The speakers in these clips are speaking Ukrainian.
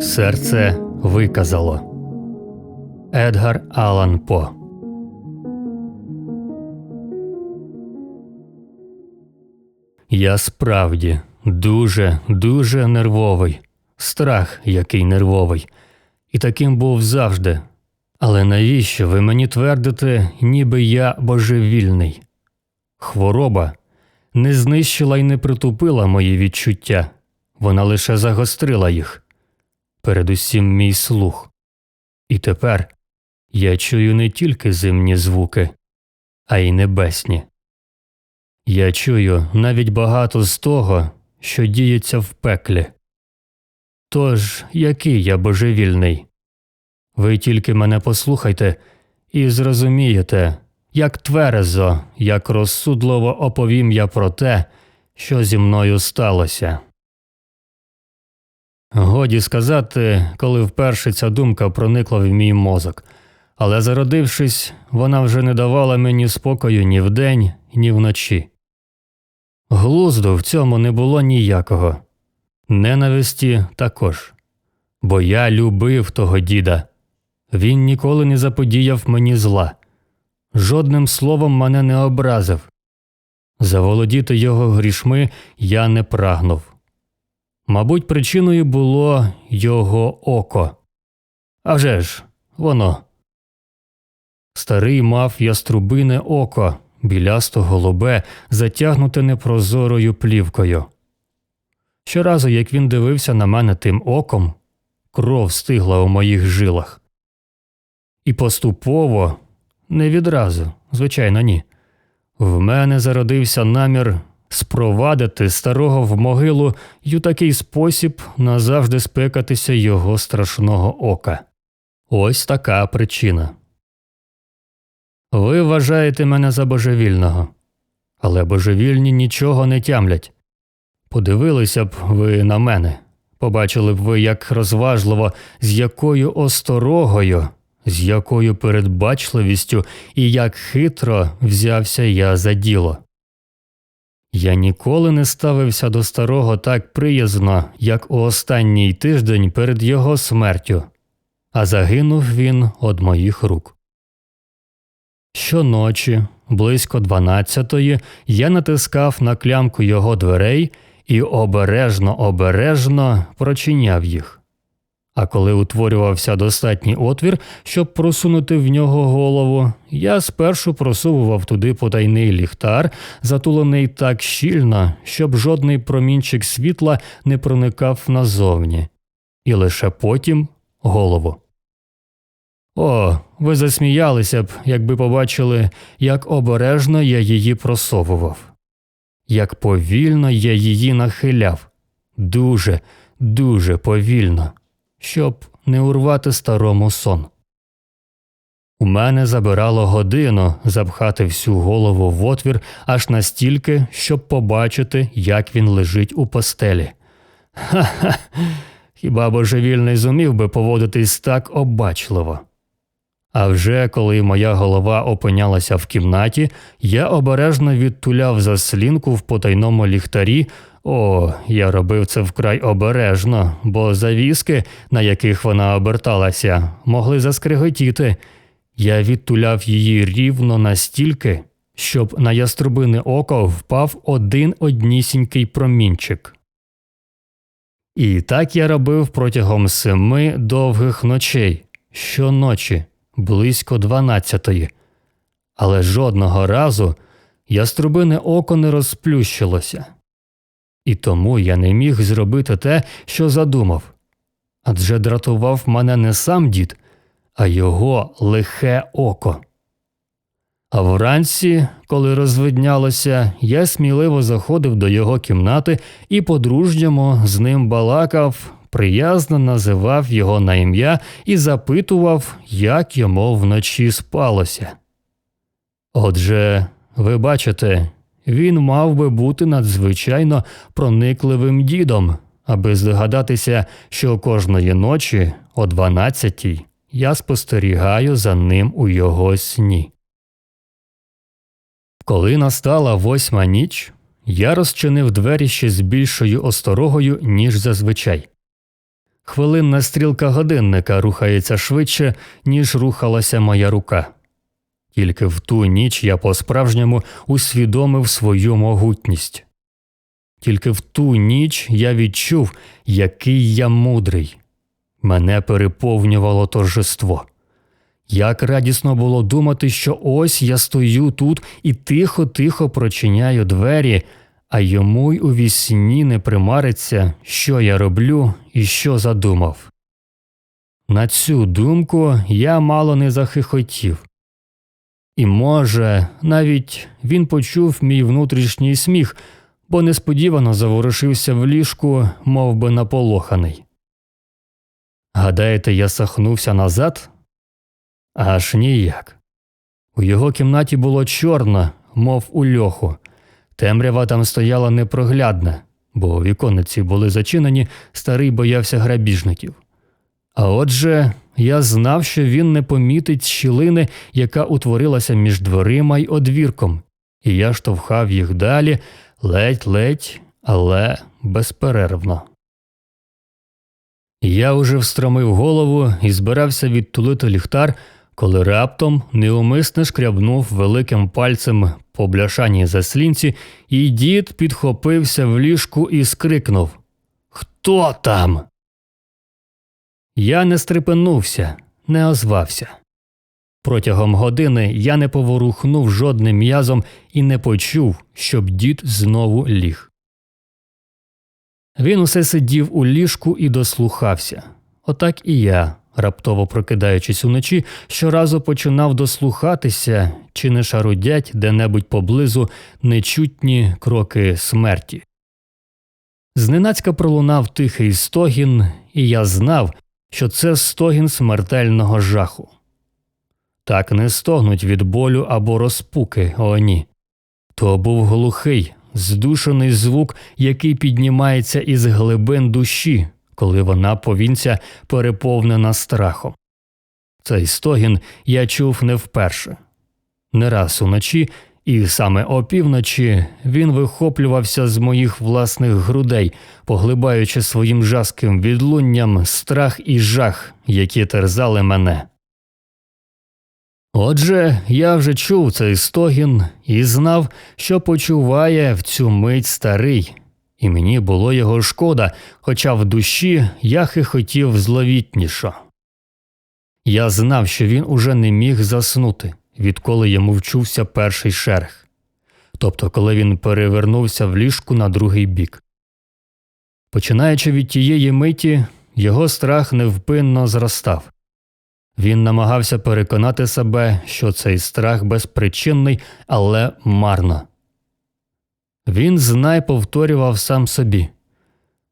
Серце виказало. Едгар Алан По. Я справді дуже, дуже нервовий. Страх, який нервовий. І таким був завжди. Але навіщо ви мені твердите, ніби я божевільний? Хвороба не знищила і не притупила мої відчуття, вона лише загострила їх. Передусім мій слух. І тепер я чую не тільки земні звуки, а й небесні. Я чую навіть багато з того, що діється в пеклі. Тож, який я божевільний? Ви тільки мене послухайте і зрозумієте, як тверезо, як розсудливо оповім я про те, що зі мною сталося. Годі сказати, коли вперше ця думка проникла в мій мозок, але зародившись, вона вже не давала мені спокою ні вдень, ні вночі. Глузду в цьому не було ніякого, ненависті також, бо я любив того діда. Він ніколи не заподіяв мені зла, жодним словом мене не образив. Заволодіти його грішми я не прагнув. Мабуть, причиною було його око. А вже ж, воно. Старий мав яструбине око, білясто голубе, затягнуте непрозорою плівкою. Щоразу, як він дивився на мене тим оком, кров стигла у моїх жилах. І поступово, не відразу, звичайно, ні. В мене зародився намір спровадити старого в могилу й у такий спосіб назавжди спекатися його страшного ока. Ось така причина. Ви вважаєте мене за божевільного, але божевільні нічого не тямлять. Подивилися б ви на мене, побачили б ви, як розважливо, з якою осторогою, з якою передбачливістю і як хитро взявся я за діло. Я ніколи не ставився до старого так приязно, як у останній тиждень перед його смертю, а загинув він од моїх рук. Щоночі, близько дванадцятої, я натискав на клямку його дверей і обережно обережно прочиняв їх. А коли утворювався достатній отвір, щоб просунути в нього голову, я спершу просувував туди потайний ліхтар, затулений так щільно, щоб жодний промінчик світла не проникав назовні, і лише потім голову. О, ви засміялися б, якби побачили, як обережно я її просовував, як повільно я її нахиляв, дуже, дуже повільно, щоб не урвати старому сон. У мене забирало годину запхати всю голову в отвір аж настільки, щоб побачити, як він лежить у постелі. Ха-ха, хіба божевільний зумів би поводитись так обачливо. А вже коли моя голова опинялася в кімнаті, я обережно відтуляв заслінку в потайному ліхтарі. О, я робив це вкрай обережно, бо завіски, на яких вона оберталася, могли заскриготіти. Я відтуляв її рівно настільки, щоб на яструбине око впав один однісінький промінчик. І так я робив протягом семи довгих ночей, щоночі близько дванадцятої, але жодного разу яструбине око не розплющилося. І тому я не міг зробити те, що задумав. Адже дратував мене не сам дід, а його лихе око. А вранці, коли розвиднялося, я сміливо заходив до його кімнати і по-дружньому з ним балакав, приязно називав його на ім'я і запитував, як йому вночі спалося. Отже, ви бачите, він мав би бути надзвичайно проникливим дідом, аби здогадатися, що кожної ночі, о дванадцятій, я спостерігаю за ним у його сні. Коли настала восьма ніч, я розчинив двері ще з більшою осторогою, ніж зазвичай. Хвилинна стрілка годинника рухається швидше, ніж рухалася моя рука. Тільки в ту ніч я по-справжньому усвідомив свою могутність. Тільки в ту ніч я відчув, який я мудрий. Мене переповнювало торжество. Як радісно було думати, що ось я стою тут і тихо-тихо прочиняю двері, а йому й у вісні не примариться, що я роблю і що задумав. На цю думку я мало не захихотів. І, може, навіть він почув мій внутрішній сміх, бо несподівано заворушився в ліжку, мов би наполоханий. Гадаєте, я сахнувся назад? Аж ніяк. У його кімнаті було чорно, мов у льоху. Темрява там стояла непроглядна, бо віконниці були зачинені, старий боявся грабіжників. А отже, я знав, що він не помітить щілини, яка утворилася між дверима й одвірком, і я штовхав їх далі ледь-ледь, але безперервно. Я уже встромив голову і збирався відтулити ліхтар, коли раптом неумисне шкрябнув великим пальцем по бляшаній заслінці, і дід підхопився в ліжку і скрикнув Хто там? Я не стрепенувся, не озвався. Протягом години я не поворухнув жодним м'язом і не почув, щоб дід знову ліг. Він усе сидів у ліжку і дослухався. Отак і я, раптово прокидаючись уночі, щоразу починав дослухатися, чи не шарудять де-небудь поблизу нечутні кроки смерті. Зненацька пролунав тихий стогін, і я знав, що це стогін смертельного жаху. Так не стогнуть від болю або розпуки, о ні. То був глухий, здушений звук, який піднімається із глибин душі, коли вона повінця переповнена страхом. Цей стогін я чув не вперше. Не раз уночі, і саме опівночі він вихоплювався з моїх власних грудей, поглибаючи своїм жаским відлунням страх і жах, які терзали мене. Отже, я вже чув цей стогін і знав, що почуває в цю мить старий, і мені було його шкода, хоча в душі я хихотів зловітнішо. Я знав, що він уже не міг заснути, відколи йому вчувся перший шерх, тобто коли він перевернувся в ліжку на другий бік. Починаючи від тієї миті, його страх невпинно зростав. Він намагався переконати себе, що цей страх безпричинний, але марно. Він знай повторював сам собі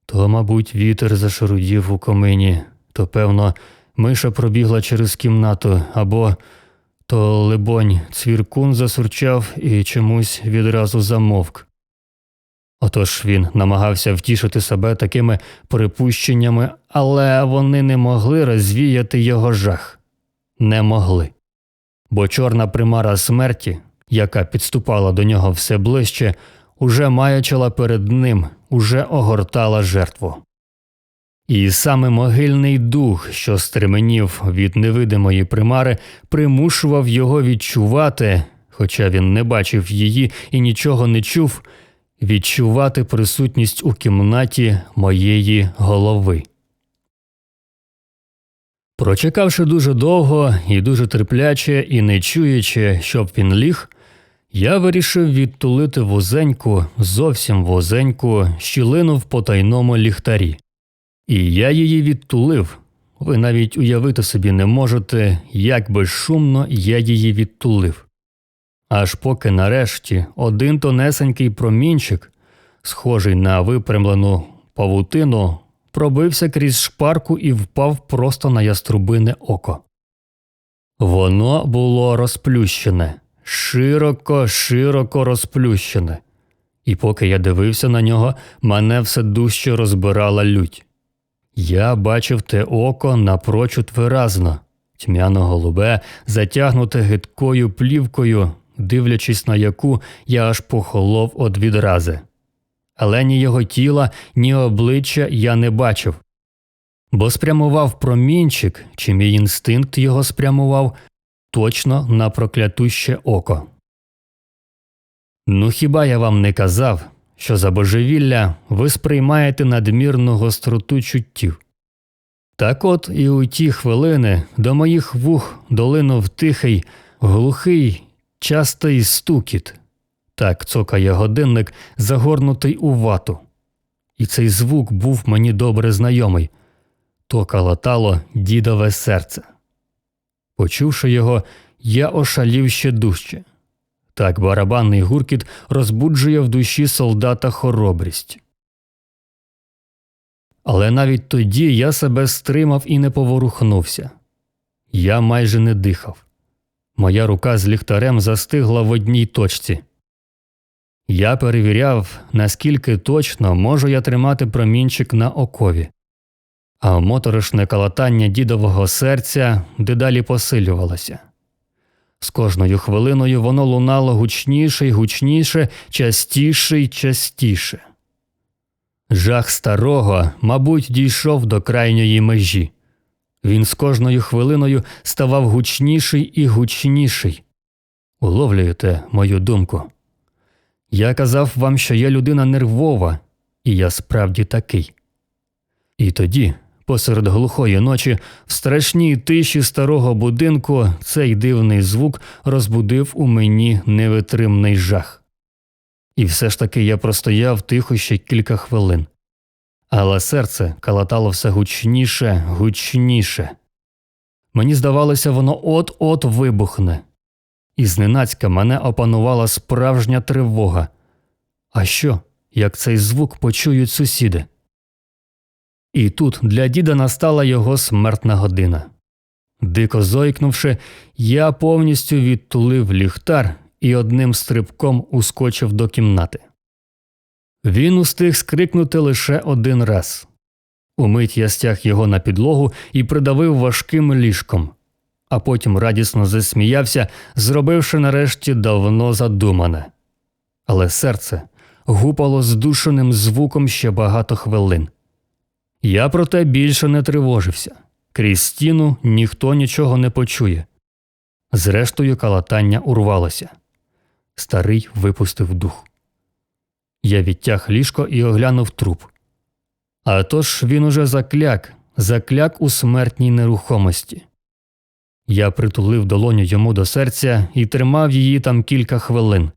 то, мабуть, вітер зашарудів у комині, то, певно, миша пробігла через кімнату, або то, либонь, цвіркун засурчав і чомусь відразу замовк. Отож він намагався втішити себе такими припущеннями, але вони не могли розвіяти його жах. Не могли. Бо чорна примара смерті, яка підступала до нього все ближче, уже маячила перед ним, уже огортала жертву. І саме могильний дух, що стременів від невидимої примари, примушував його відчувати, хоча він не бачив її і нічого не чув, відчувати присутність у кімнаті моєї голови. Прочекавши дуже довго і дуже терпляче і не чуючи, щоб він ліг, я вирішив відтулити вузеньку, зовсім вузеньку щілину в потайному ліхтарі. І я її відтулив. Ви навіть уявити собі не можете, як безшумно я її відтулив. Аж поки нарешті один тонесенький промінчик, схожий на випрямлену павутину, пробився крізь шпарку і впав просто на яструбине око. Воно було розплющене, широко, широко розплющене, і поки я дивився на нього, мене все дужче розбирала лють. Я бачив те око напрочуд виразно, тьмяно голубе, затягнуте гидкою плівкою, дивлячись на яку я аж похолов од відрази. Але ні його тіла, ні обличчя я не бачив. бо спрямував промінчик, чи мій інстинкт його спрямував точно на проклятуще око. Ну хіба я вам не казав, що за божевілля ви сприймаєте надмірну гостроту чуттів? Так от і у ті хвилини до моїх вух долинув тихий, глухий, частий стукіт. Так цокає годинник, загорнутий у вату. І цей звук був мені добре знайомий то калатало дідове серце. Почувши його, я ошалів ще дужче. Так барабанний гуркіт розбуджує в душі солдата хоробрість. Але навіть тоді я себе стримав і не поворухнувся. Я майже не дихав. Моя рука з ліхтарем застигла в одній точці. Я перевіряв, наскільки точно можу я тримати промінчик на окові, а моторошне калатання дідового серця дедалі посилювалося. З кожною хвилиною воно лунало гучніше й гучніше, частіше й частіше. Жах старого, мабуть, дійшов до крайньої межі. Він з кожною хвилиною ставав гучніший і гучніший. Уловлюєте мою думку? Я казав вам, що я людина нервова, і я справді такий. І тоді, посеред глухої ночі, в страшній тиші старого будинку цей дивний звук розбудив у мені невитримний жах. І все ж таки я простояв тихо ще кілька хвилин. Але серце калатало все гучніше, гучніше. Мені здавалося, воно от-от вибухне. І зненацька мене опанувала справжня тривога. А що, як цей звук почують сусіди? І тут для діда настала його смертна година. Дико зойкнувши, я повністю відтулив ліхтар і одним стрибком ускочив до кімнати. Він устиг скрикнути лише один раз. Умить я стяг його на підлогу і придавив важким ліжком, а потім радісно засміявся, зробивши нарешті давно задумане. Але серце гупало здушеним звуком ще багато хвилин. Я проте більше не тривожився. Крізь стіну ніхто нічого не почує. Зрештою, калатання урвалося. Старий випустив дух. Я відтяг ліжко і оглянув труп. А тож він уже закляк, закляк у смертній нерухомості. Я притулив долоню йому до серця і тримав її там кілька хвилин.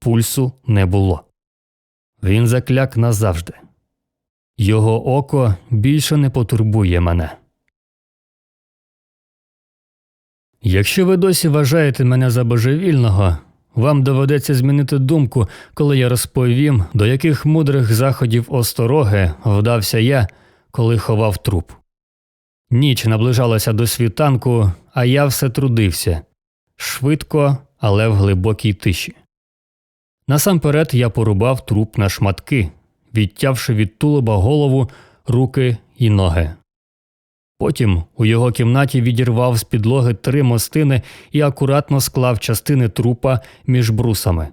Пульсу не було. Він закляк назавжди. Його око більше не потурбує мене. Якщо ви досі вважаєте мене за божевільного, вам доведеться змінити думку, коли я розповім, до яких мудрих заходів остороги вдався я, коли ховав труп. Ніч наближалася до світанку, а я все трудився швидко, але в глибокій тиші. Насамперед я порубав труп на шматки, відтявши від тулуба голову, руки і ноги. Потім у його кімнаті відірвав з підлоги три мостини і акуратно склав частини трупа між брусами.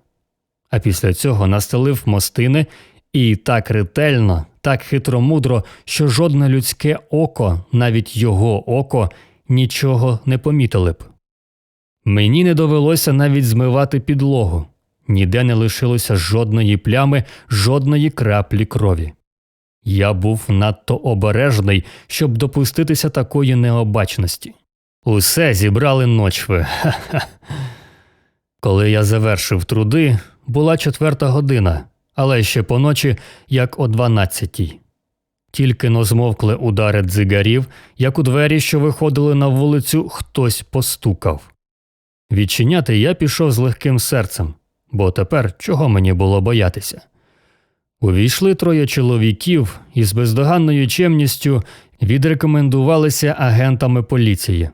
А після цього настелив мостини і так ретельно, так хитромудро, що жодне людське око, навіть його око, нічого не помітили б. Мені не довелося навіть змивати підлогу, ніде не лишилося жодної плями, жодної краплі крові. Я був надто обережний, щоб допуститися такої необачності. Усе зібрали ночви. Ха-ха. Коли я завершив труди, була четверта година, але ще поночі, як о дванадцятій. Тільки но змовкли удари дзигарів, як у двері, що виходили на вулицю, хтось постукав. Відчиняти я пішов з легким серцем, бо тепер чого мені було боятися. Увійшли троє чоловіків і з бездоганною чемністю відрекомендувалися агентами поліції.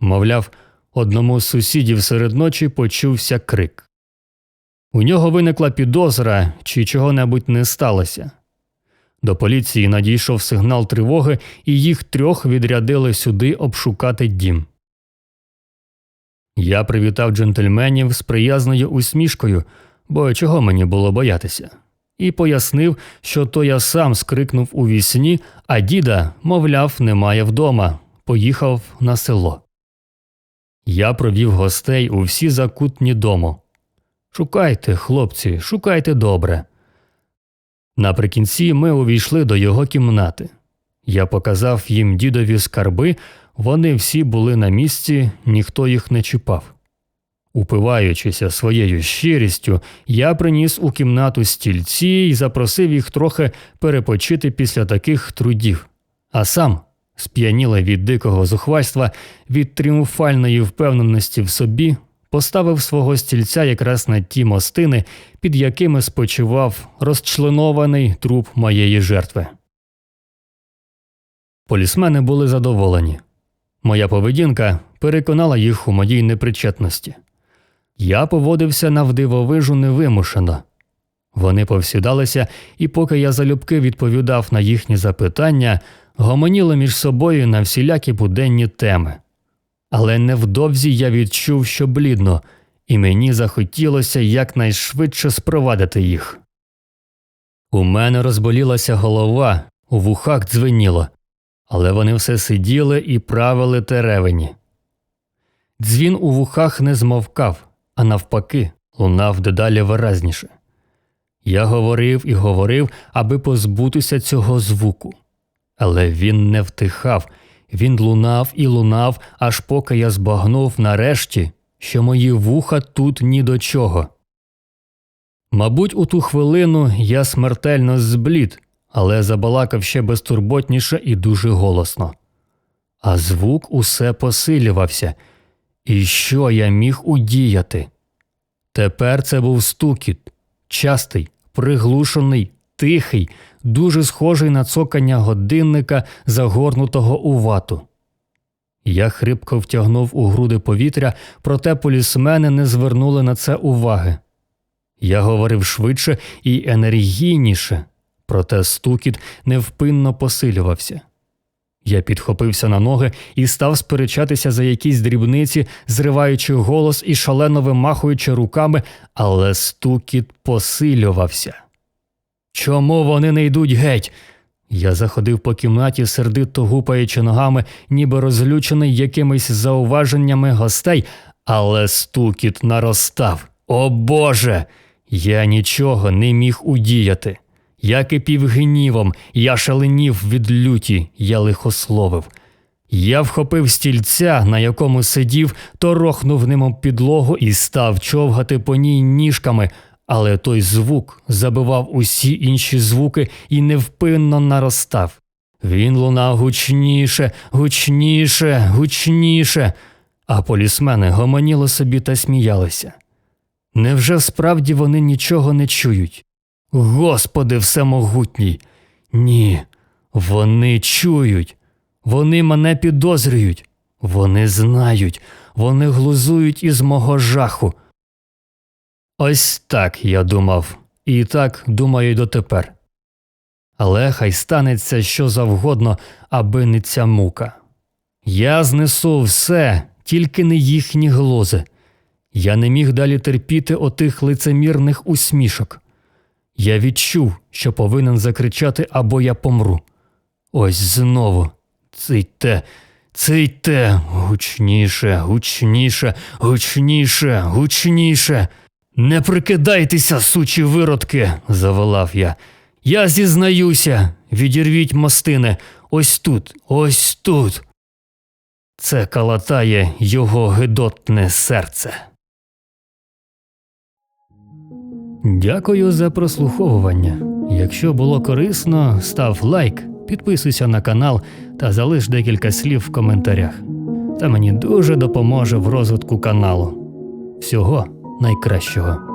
Мовляв, одному з сусідів серед ночі почувся крик. У нього виникла підозра, чи чого-небудь не сталося. До поліції надійшов сигнал тривоги, і їх трьох відрядили сюди обшукати дім. Я привітав джентльменів з приязною усмішкою, бо чого мені було боятися. і пояснив, що то я сам скрикнув у вісні, а діда, мовляв, немає вдома, поїхав на село. Я провів гостей у всі закутні дому. Шукайте, хлопці, шукайте добре. Наприкінці ми увійшли до його кімнати. Я показав їм дідові скарби, вони всі були на місці, ніхто їх не чіпав. Упиваючися своєю щирістю, я приніс у кімнату стільці і запросив їх трохи перепочити після таких трудів, а сам, сп'яніла від дикого зухвальства, від тріумфальної впевненості в собі, поставив свого стільця якраз на ті мостини, під якими спочивав розчленований труп моєї жертви. Полісмени були задоволені. Моя поведінка переконала їх у моїй непричетності. Я поводився навдивовижу невимушено. Вони повсідалися, і поки я залюбки відповідав на їхні запитання, гомоніли між собою на всілякі буденні теми. Але невдовзі я відчув, що блідно, і мені захотілося якнайшвидше спровадити їх. У мене розболілася голова, у вухах дзвеніло, але вони все сиділи і правили теревені. Дзвін у вухах не змовкав, а навпаки, лунав дедалі виразніше. Я говорив і говорив, аби позбутися цього звуку. Але він не втихав, він лунав і лунав, аж поки я збагнув нарешті, що мої вуха тут ні до чого. Мабуть, у ту хвилину я смертельно зблід, але забалакав ще безтурботніше і дуже голосно. А звук усе посилювався. І що я міг удіяти? Тепер це був стукіт, частий, приглушений, тихий, дуже схожий на цокання годинника, загорнутого у вату. Я хрипко втягнув у груди повітря, проте полісмени не звернули на це уваги. Я говорив швидше і енергійніше, проте стукіт невпинно посилювався. Я підхопився на ноги і став сперечатися за якісь дрібниці, зриваючи голос і шалено вимахуючи руками, але стукіт посилювався. Чому вони не йдуть геть? Я заходив по кімнаті, сердито гупаючи ногами, ніби розлючений якимись зауваженнями гостей, але стукіт наростав. О Боже! Я нічого не міг удіяти. Я кипів гнівом, я шаленів від люті, я лихословив. Я вхопив стільця, на якому сидів, торохнув ним об підлогу і став човгати по ній ніжками, але той звук забивав усі інші звуки і невпинно наростав. Він лунав гучніше, гучніше, гучніше, а полісмени гомоніли собі та сміялися. Невже справді вони нічого не чують? Господи всемогутній. Ні, вони чують, вони мене підозрюють, вони знають, вони глузують із мого жаху. Ось так я думав, і так думаю дотепер. Але хай станеться що завгодно, аби не ця мука. Я знесу все, тільки не їхні глози. Я не міг далі терпіти отих лицемірних усмішок. Я відчув, що повинен закричати або я помру. Ось знову. Цийте, цийте, гучніше, гучніше, гучніше, гучніше. Не прикидайтеся, сучі виродки, заволав я. Я зізнаюся, відірвіть мостини, ось тут, ось тут. Це калатає його гидотне серце. Дякую за прослуховування. Якщо було корисно, став лайк, підписуйся на канал та залиш декілька слів в коментарях. Це мені дуже допоможе в розвитку каналу. Всього найкращого.